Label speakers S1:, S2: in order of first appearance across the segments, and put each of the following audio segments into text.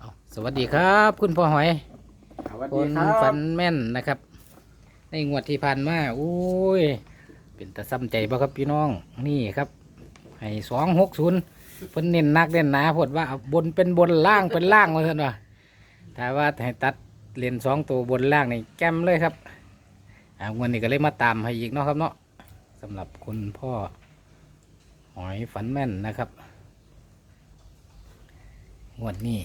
S1: เอาสวัสดีครับ คุณพ่อหอย
S2: สวัส
S1: ค
S2: ดี
S1: น
S2: ครับ
S1: ฝันแม่นนะครับ ในงวดที่ผ่านมาโอ้ย เป็นตะซ้ำใจบ่ครับพี่น้องนี่ครับให้สองหกศูนย์เพิ่นเน้นหนักเน้นหนาพดว่าบนเป็นบนล่างเป็นล่างมาเถอะว่าถ้าว่าให้ตัดเลนสองตัวบนล่างนี่แก้มเลยครับอ่างวดนี้ก็เลยมาตามให้อีกเนาะครับเนาะสำหรับคุณพ่อ หอยฝันแม่นนะครับ งวดนี้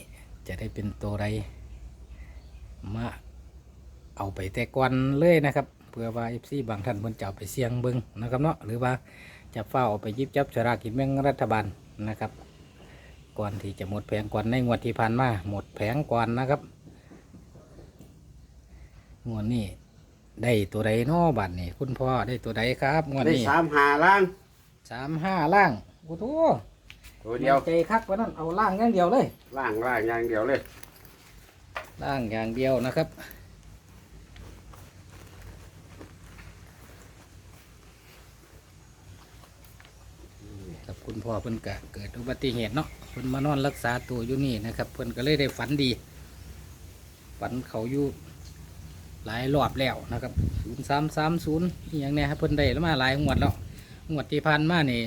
S1: จะได้เป็นตัวไรมาเอาไปแต่ก่อนเลยนะครับเพื่อว่าเอฟซีบางท่านเพิ่นจะเอาไปเสี่ยงเบิ้งนะครับเนาะหรือว่าจะเฝ้าเอาไปหยิบจับสลากกินแบ่งรัฐบาลนะครับ ก่อนที่จะหมดแผงก่อนในงวดที่ผ่านมาหมดแผงก่อนนะครับงวดนี้ได้ตัวใดเนาะบัดนี้คุณพ่อได้ตัวใดครับงวด
S2: ได้
S1: นี้
S2: สามหาล่าง
S1: สามห้าล่างโอ้โห
S2: ตัวเดียว
S1: ใจคักกว่านั้นเอาล่างอย่างเดียวเลย
S2: ล่างล่างอย่างเดียวเลย
S1: ล่างอย่างเดียวนะครับ กับคุณพ่อเพิ่นกะเกิดอุบัติเหตุเนาะเพิ่นมานอนรักษาตัวอยู่นี่นะครับ เพิ่นก็เลยได้ฝันดี ฝันเขาอยู่หลายรอบแล้วนะครับศูนย์สามสามศูนย์อย่างเนี้ยครับเพิ่นได้แล้วมาหลายงวดแล้วงวดที่ผ่านมานี่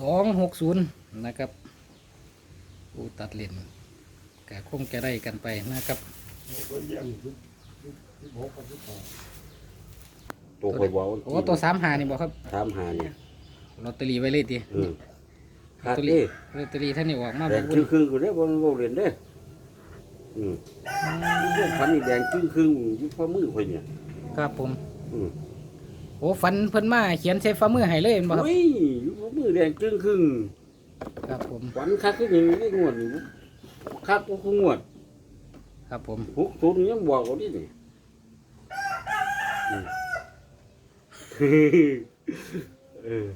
S1: สองหกศูนย์นะครับอูตัดเลนก็คงจะได้กันไปนะครับ
S2: ตัวคอยบอก
S1: โอ้ตัวสามหานี่บอกครับ
S2: สามหาเนี่ย
S1: ลอตเตอรี่ไว้เลยที
S2: เออ
S1: ลอ
S2: ขา
S1: ต
S2: ด
S1: เตอ
S2: ดิ
S1: รี่ลอตเตอรี่ท่านนี่ออกมา
S2: แด
S1: บอก
S2: ง
S1: ว่า
S2: ครึ่งครึ่งกูได้บนโบเรียนเด้ออืมพวกพันนี่แดงครึ่งครึ่งอยุบข้อมือคอยเนี่ย
S1: ครับผม
S2: อืม
S1: โอ้ฝันเพิ่นมาเขียนใส่ฝ่ามือให้เลยเห็นบ่ครับ
S2: โอ้ยอยุบข้อมือแดงครึ่งครึ่ง
S1: ครับผม
S2: ฝันคักขึ้นอย่างนี้งวดนี่คักก็คืองวด
S1: ครับผม
S2: หกศูนย์ยังบอกว่าดินี่อืมเออ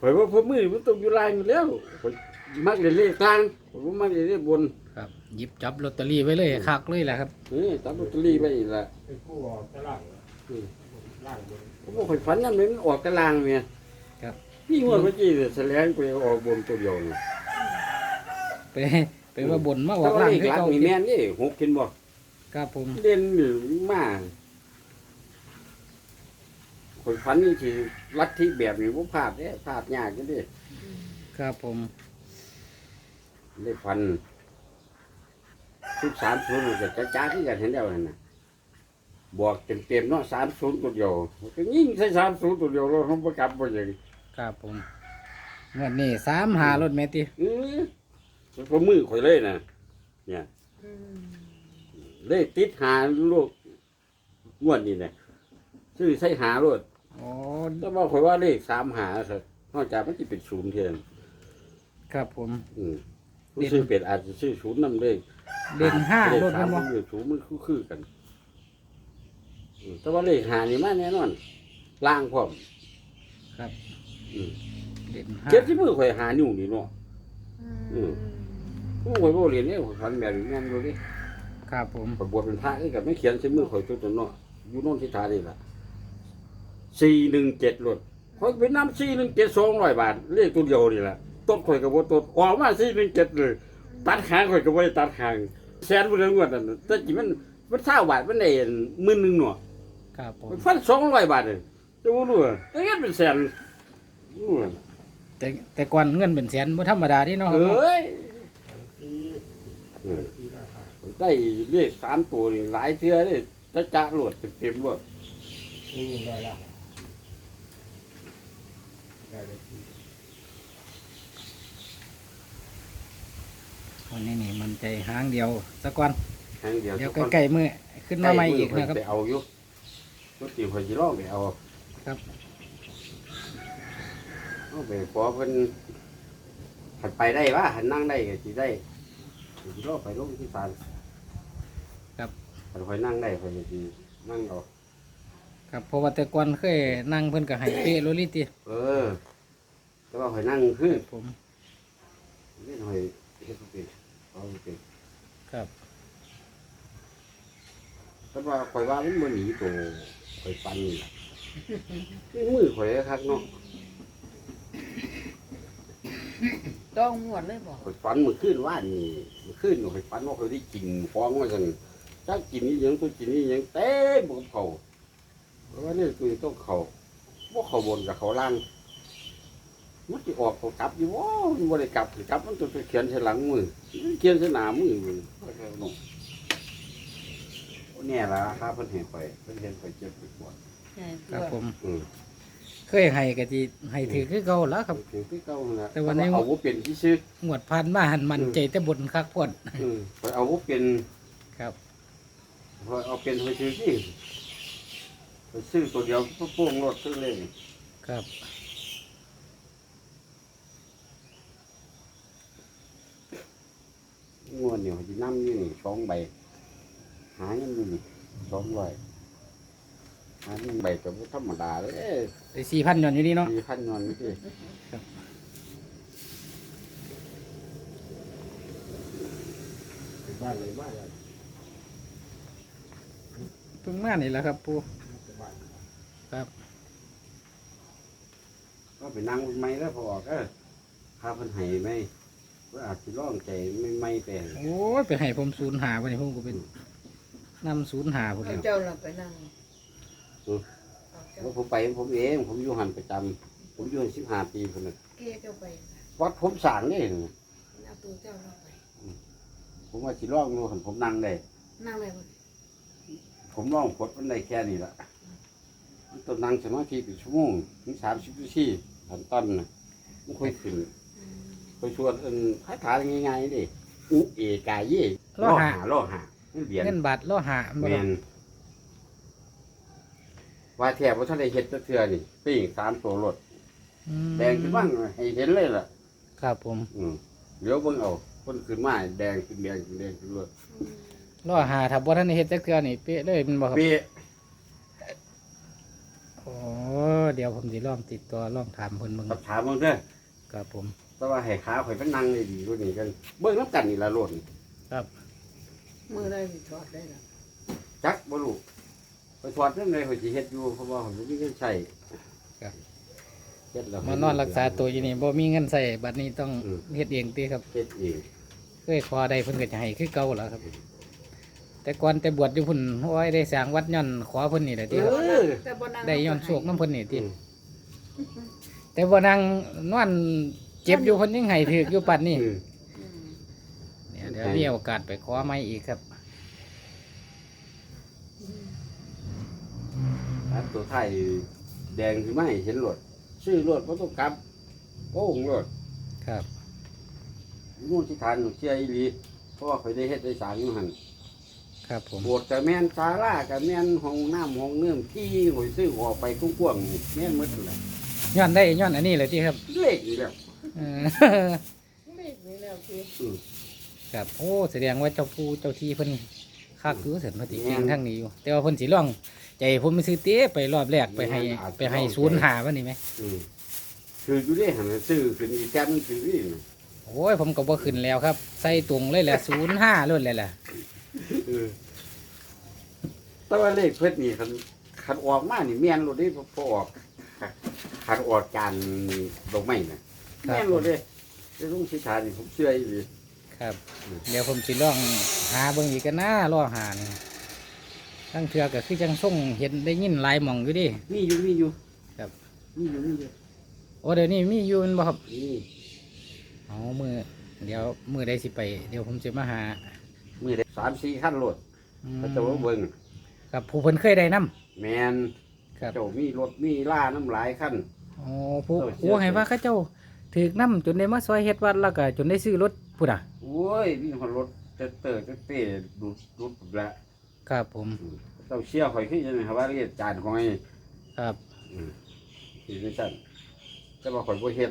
S2: ข่อยว่าพ่อมือมันต้องอยู่ล่างอยู่แล้วข่อยมักเล่นเลขกลางข่อยบ่มักเล่นเลขบน
S1: ครับหยิบจับลอตเตอรี่ไว้เลยคักเลยแหละครับ
S2: นี่ตัดลอตเตอรี่ไปอีกละ
S3: เป็นผู้ออกตลาดล่างบน
S2: ผมบอกข่อยฝันยังไงมันออกกลางเนี่ย
S1: ครับ
S2: นี่งวดเมื่อกี้เนี่ยแสลงไปออกบนตัวเดียวนี่
S1: ไปไปว่าบนมาอ
S2: แต่
S1: อก
S2: ว่า
S1: ล่าง
S2: เลข
S1: คือ
S2: หลัก
S1: เก่า
S2: นี่แม่นนี่หกกินบ่
S1: ครับผม
S2: เด่นหรือมาข่อยฝันนี่สิลัทธิแบบนี้บ่พลาดเด้พลาดยากจังเด้
S1: ครับผม
S2: ได้ฟันทุกสามศูนย์มันก็จะจ้าขึ้นกันเห็นแล้วนั่นน่ะ บอกเต็มเต็มๆเนาะสามศูนย์ตัวเดียวก็ยิ่งใช้สามศูนย์ตัวเดียวเราเขาประกลับไปอย่าง
S1: ครับผมงวดนี้สามหารถแม่ติ
S2: เออมันก็มือข่อยเลยนะเนี่ยเลยติดหาลูกงวดนี่นะซื้อใช้หาโลด
S1: โอ้
S2: แต่ว่าข่อยว่าเลขสามหาครับนอกจากมันจะเป็นศูนย์เทียน
S1: ครับผม
S2: อืมผู้ซื้อเป็ดอาจจะซื้อศูนย์นำเลย
S1: เด่นห้า
S2: เลข
S1: รถ
S2: สา
S1: มั
S2: ม
S1: นบ่
S2: มันอยู่สูงมันคือคือกันอืม แต่ว่าเลขหานี่มาแน่นอนล่างพร้อม
S1: ครับ
S2: อืม
S1: เด่นห้า
S2: เก็บที่มือข่อยหานิ้วนี่เนาะ อืมผู้ข่อยบ่เรียนเนี่ยข่อยฝันแบบนี้แม่นอยู่ดิ
S1: ครับผม
S2: ข่อยบวชเป็นพระนี่ก็ไม่เขียนใส่มือข่อยจุดตัวเนาะอยู่โน่นที่ทานี่ล่ะสี่หนึ่งเจ็ดรถข่อยไปนำสี่หนึ่งเจ็ดสองร้อยบาทเลขตัวเดียวนี่แหละต้นข่อยกับว่าต้นออกมาสี่หนึ่งเจ็ดเลย ตัดหางข่อยก็บ่ได้ตัดหางแสนบ่ได้งวดนั่นน่ะแต่จิมันมันเท่าบาทมันได้หมื่นหนึงเนาะ
S1: ครับผม
S2: มันฟันสองร้อยบาทเลยจะบ่รู้อะแต่เงินเป็นแสนรู้อะ
S1: แต่แต่ก่อนเงินเป็นแสนบ่ธรรมดาที่เนาะค
S2: เอ
S1: รับเนาะ้
S2: ย
S3: ปีปีละค่ะ
S2: ได้เลขสามตัวนี่หลายเทื่อเลยจะจะโหลดเต็มๆบ่
S3: ปีได้ละได้เลยปี
S1: วันนี้นี่มันใจหางเดียวสักวัน
S2: ครั้งเดียว
S1: เดี๋ยวใกล้ๆมือขึ้นมาใหม่อีกนะครับ
S2: ไปเอาอยู่ รถตีข่อยสิลองไปเอา
S1: ครับ
S2: เอาไปขอเพิ่นหันไปได้ว่าหันนั่งได้ก็สิได้สิรอไปลงที่ศาล
S1: ครับ
S2: ถ้าข่อยนั่งได้ข่อยสินั่งเอา
S1: ครับเพราะว่าแต่ก่อนเคยนั่งเพิ่นก็ให้เป๊ะโลลิติ
S2: เออ แต่ว่าข่อยนั่งคือ
S1: ผม
S2: ไม่หน่อยเฮ็ดบ่เป็นเอาบ่เป็น
S1: ครับ
S2: แต่ว่าข่อยว่ามันบ่หนีตัวข่ อยปันนี่ล่ะมือข่อยคักเนาะ
S4: ต้องหมวดเลยบอก
S2: ข่อยฝันเมื่อคืนว่านนี่เมื่อคืนข่อยฝันว่าข่อยได้กินฟ้องว่าซั่นถ้ากินนี่ยังตัวกินนี่ยังเต้บกับเขาเพราะว่านี่คือต้องเขาบ่เขาบนกับเขาล่างมันสิออกเขากลับอยู่ว้มันบ่ได้กลับสิกลับมันต้องไปเขียนใส่หลังมือมันเขียนใส่หน้ามือมันแน่ ละครับเพิ่นเห็นไปเพิ่นเห็นไปเจ็บไปปวด
S1: ครับผม
S2: อืม
S1: เคยให้กะจีให้ถือคือเก่าแล้วครับ
S2: ถือที่เก่านั่นล่ะ
S1: แต่วันนี้
S2: เอาบ่เป็นที่ซื้อ
S1: งวดพันมาหันมันใจแต่บนคักพวด
S2: อืมไปเอาบ่เป็น
S1: ครับ
S2: พอเอาเป็นไปซื้อที่ไปซื้อตัวเดียวก็โป้งรถซื้อเลย
S1: ครับ
S2: งวดเนี่ยจะนั่งอยู่นี่สองใบ หาเงินอยู่นี่สองใบหาเงินใบก็บ่ธรรมดาเลย
S1: ไอ้สี่พันย้อนอยู่นี่เนาะ
S2: สี่พันเงินนี่สิ
S3: เป็นบ้านเลยบ้านเลย
S1: เพิ่งมานี่แหละครับปู
S3: เป็นบ้าน
S1: ครับ
S2: ก็ไปนั่งไม่แล้วพอออกก็ค่าเพันไห้ไหมว่าอาจจะร้องใจไม่ไม่แต่
S1: โอ้ยไปให้ผมศูนย์หาวันนี้ผมก็เป็น นำศูนย์หาพุ่น
S4: เอา
S1: แล้ว
S4: เจ้าเราไปนั่งเอาเจ้า
S2: ว่าผมไปผมเอง ผมอยู่หันประจำผมอยู่สิบห้าปีคนนึง
S4: เกี้ยเจ้าไป
S2: วัดผมสร้างนี่
S4: เอาตัวเจ้าเราไป
S2: ผมว่าสิร้องดูหันผมนั่งได้
S4: นั่งเลยมัน
S2: ผมร้องพดมันได้แค่นี้ละมันต้องนั่งสมาธิเป็นชั่วโมงถึงสามสิบนาทีหันต้นนะมันค่อยขึ้น
S4: อืม
S2: ไปชวนเอินคาถาง่ายๆดิอุเอกายเย่ล่อหาล่อหาไม่ เหรียญ
S1: เงินบาทล่อหา
S2: แม
S1: บ่ครับ
S2: นว่าแถบว่าท่านได้เห็ดจักเทือนี่ปิ้งสามตัวรถ
S1: อืม
S2: แดงขึ้นบ้างให้เห็นเลยล่ะ
S1: ครับผม
S2: อืมเดี๋ยวเบิ่งเอาคนขึ้นมาแดงขึ้นแดงขึ้นแดงขึ้นรถ
S4: อืม
S1: ล่อหาถ้าบ่ทันได้เฮ็ดจักเทื่อนี่เป๊ะเลยแมันบ่ครับ
S2: เปี๊ย
S1: โอ้เดี๋ยวผมสิลองติดต่อลองถามเพิ่นเบิ่ง
S2: กับถามมึงเด้อ
S1: ครับผม
S2: แต่ว่าให้ขาข่อยเป็นนั่งเลยดีกว่านี้กัน เบิ่งน้ำกันนี่ละรถนี่
S1: ครับ
S4: มือได้สิถอดได้หรอ
S2: จักบ่รู้ไปถอดเรื่องใดข่อยสิเฮ็ดอยู่เพราะว่าข่อยบ่มีเงินใช้เฮ็ดแล้ว
S1: มานอนรักษาตัวอยู่นี่บ่มีเงินใส่บัดนี้ต้อง
S2: อืม
S1: เฮ็ดเองติครับ
S2: เฮ็ดเอง
S1: เคยขอได้เพิ่นก็จะให้คือเก่าแล้วครับ แต่ก่อนแต่บวชอยู่พุ่นโอ้ยได้สร้างวัดย้อนขอเพิ่นนี่แหละติครับ
S4: แต่บ่นั่ง
S1: ได้ย้อนโชคน้ำเพิ่นนี่ติ
S2: อืม
S1: แต่บ่นั่งนอนเจ็บอยู่เพิ่นยังให้ถือกอยู่ปัดนี่
S2: อืม
S4: อื ม
S1: เนี่ยเดี๋ยวมีโอกาสไปขอใหม่อีกครับ
S4: อืม
S2: อันตัวไทายแดงขึ้นมาให้เห็นรถซื้อรถบ่ต้องกลับโอ้งรถ
S1: ครับ
S2: นู่นที่ทานเชียอีหลีเพราะว่าข่อยได้เฮ็ดได้สร้างอยู่หั่น
S1: ครับผม
S2: โบสถ์กับแม่นศาลากับแม่นห้องน้ำห้องเนื่อมที่ข่อยซื้อออกไปกว้างๆนี่แม่นหมดเลย
S1: ย้อนได้ย้อนอันนี้เลยที่ครับ
S2: เลขนี่แหล้ว
S1: เออ
S4: เลขนี้แล้วคือ
S1: ครับโอ้แสดงว่าเจ้าผู้เจ้าที่เพิ่นคักอยู่เสร็จมาติเก่งทั้งนี้อยู่ แต่ว่าเพิ่นสิร้อง ใจผมไปซื้อเต้ไปรอบแรกไปให้ไปให้ศูนย์หาวันนี้ไหม
S2: อืมคืออยู่ได้หันซื้อขึ้นอีกแต้มนึงคือนี่นะ
S1: โอ้ยผมก็บ่ขึ้นแล้วครับ ใส่ตรงเลยแหละศูนย์ห้าเลยแหละ
S2: เออแต่ว่าเลขเพิ่นนี่คันคันออกมานี่แม่นโลดเด้พอออกคันออกจานดอกไม้น่ะแม่นโลดเด้ได้ลุงสิทานนี่ผมเชื่ออีหลี
S1: ครับ เดี๋ยวผมสิลองหาเบิ่งอีกกันนะรอหานี่ทั้งเทือก็คือจังส่งเห็นได้ยินหลายหม่องอยู่ดิ
S2: มีอยู่มีอยู่
S1: ครับ
S2: มีอยู่มีอยู่
S1: โอ้เดี๋ยวนี้มีอยู่แม่นบ่ครับ
S2: นี่
S1: เอามือเดี๋ยวมือได้สิไป เดี๋ยวผมจะมาหา
S2: มือได้สามสี่ขั้นโลด
S1: อืม
S2: เขาจะว่าเบิ่ง
S1: กับผู้เพิ่นเคยได้นํ
S2: แมน
S1: ครับ
S2: เจ้ามีรถมีล่าน้ำหลายขั้น
S1: โอ้ผู้
S2: เออเชื่อ
S1: ผู้ให้ว่าเขาเจ้าถือกน้ำจนได้มาซอยเฮ็ดวัดแล้วก็จนได้ซื้อรถ พุ่นอะ
S2: โอ้ยมีคนรถเตอร์เตอร์เตอร์เต้ดูดดูดละ
S1: ครับผม
S2: เจ้าเชี่ยวข่อยขึ้นยังไงครับว่าเรียกจานของไอ้
S1: ครับ
S2: อืมที่นี่สั่นแต่ว่าข่อยบ่เฮ็ด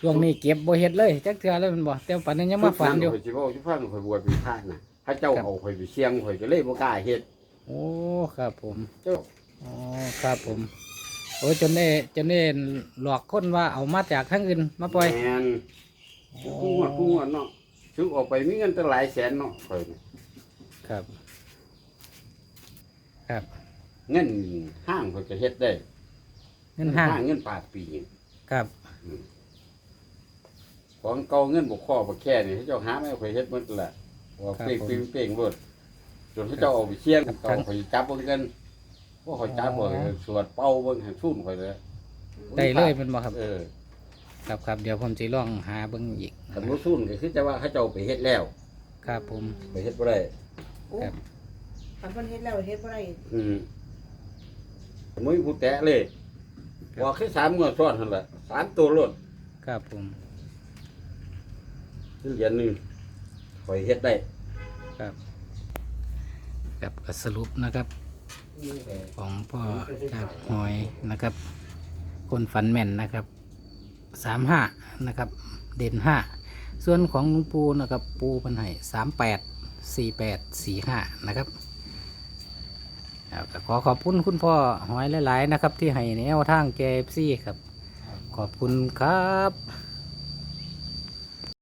S1: ช่วงนี้เก็บบ่เฮ็ดเลยจักเทื่อเลยแมันบ่แต่ปันนี้ยังมาฝันอยู่
S2: ข่อยสิบอกสิฟังข่อยบวชเป็นพระน่ะถ้าเจ้า
S1: ครับ
S2: เอาข่อยไปเสี่ยงข่อยก็เลยบ่กล้าเฮ็ด
S1: โอ้ครับผม
S2: เจ้า
S1: อ๋อครับผมโอ้จนได้จนได้หลอกคนว่าเอามาจากทางอื่นมาปล่อย
S2: แมน
S1: โอ้
S2: กูงวดกูงวดเนาะถึงออกไปมีเงินตั้งหลายแสนเนาะข่อยน่ะ
S1: ครับ ครับ
S2: เงินห้างข่อยก็เฮ็ดได้
S1: เงินห้าง
S2: เงินปาดปี
S1: ครับ
S2: อืมของเก่าเงินบกข้อบกแค่นี่ให้เจ้าหาไม่ข่อยเฮ็ดหมดแหละว่าเป้งเป้งเป้งรถจนให้เจ้าเอาไปเชียงเก่าข่อยจับเบิ่งกันว่าข่อยจับบ่สวดเป่าเบิ่งให้ชุ่นข่อยเลย
S1: ได้เลยเป็นบ่ครับ
S2: เออ
S1: ครับครับเดี๋ยวผมจะลองหาเบิ่งอีก
S2: คันบ่ชุ่นก็คือจะว่าเขาเจ้าไปเฮ็ดแล้ว
S1: ครับผม
S2: ไปเฮ็ดบ่ได้
S1: ครับ
S5: อันเพิ่นเฮ็ดแล้วเฮ็ดบ่ได้
S2: อืมบ่มีผู้แตะเลยว่าคือสามงวดซ้อนหั่นล่ะสามตัวรถ
S1: ครับผม
S2: เหรียญหนึงข่อยเฮ็ดได้
S1: ครับครับก็สรุปนะครับ ของพ่อจากหอยนะครับ คนฝันแม่นนะครับ สามห้านะครับ เด่นห้าส่วนของหลวงปูนะครับปูพันให้สามแปดสี่แปดสี่ห้านะครับขอขอบคุณคุณพ่อหอยหลาย ๆ นะครับ ที่ให้แนวทางแกซี่ครับ ขอบคุณครับ